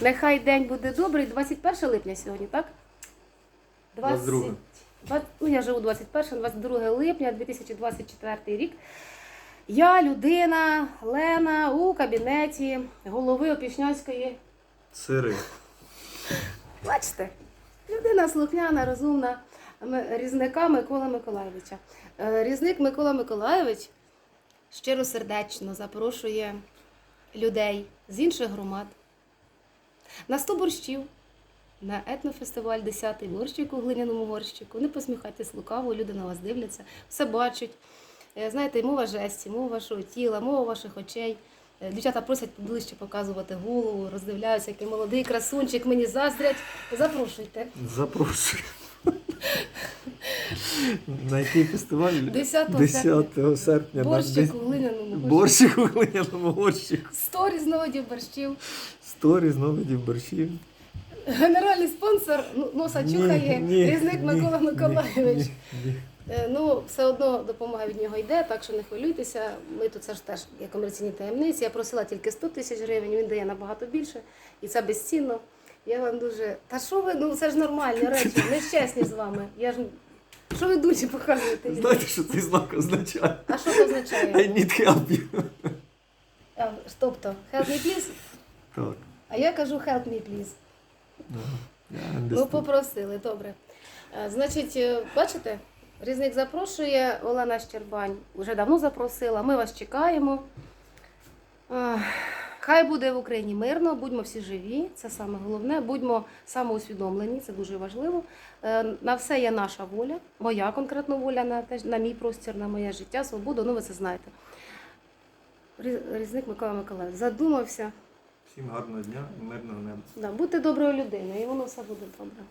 Нехай день буде добрий. 21 липня сьогодні, так? 22. Два- Ну, я живу 21, 22 липня 2024 рік. Я людина Лена у кабінеті голови Опішнянської. Сири. Бачите, людина слухняна, розумна, різника Микола Миколайовича. Е, Різник Микола Миколайович щиросердечно запрошує людей з інших громад на 100 борщів, на етнофестиваль 10-й борщик у глиняному горщику. Не посміхайтесь лукаво, люди на вас дивляться, все бачать. Е, Знаєте, мова жесті, мова вашого тіла, мова ваших очей. Е, Дівчата просять ближче показувати голову, роздивляються, який молодий красунчик, мені заздрять. Запрошуйте. Запрошую. На який фестиваль? 10 10 серпня. Борщик у глиняному горщику. Борщик у глиняному горщику. 100 різновидів борщів. Сто різновидів борщів. Генеральний спонсор ну, носа чухає, ні, різник ні, Микола ні, ні, ні. Е, Ну, все одно допомога від нього йде, так що не хвилюйтеся. Ми тут це ж теж є комерційні таємниці. Я просила тільки 100 тисяч гривень, він дає набагато більше, і це безцінно. Я вам дуже. Та що ви? Ну це ж нормальні речі, ми ж чесні з вами. Я ж що ви душі показуєте? Знаєте, що цей знак означає? А що це означає? I need help you. А, Тобто, help me please? Так. А я кажу help me please. да, я Ну, understand. попросили, добре. Е, Значить, е, бачите, різник запрошує Олена Щербань. Вже давно запросила. Ми вас чекаємо. Е, Хай буде в Україні мирно, будьмо всі живі, це саме головне. Будьмо самоусвідомлені, це дуже важливо. Е, На все є наша воля, моя конкретно воля на, те, на мій простір, на моє життя, свободу. Ну ви це знаєте. Різник Микола Миколаївич задумався. Всім гарного дня і мирного неба. Да, будьте доброю людиною, і воно все буде добре.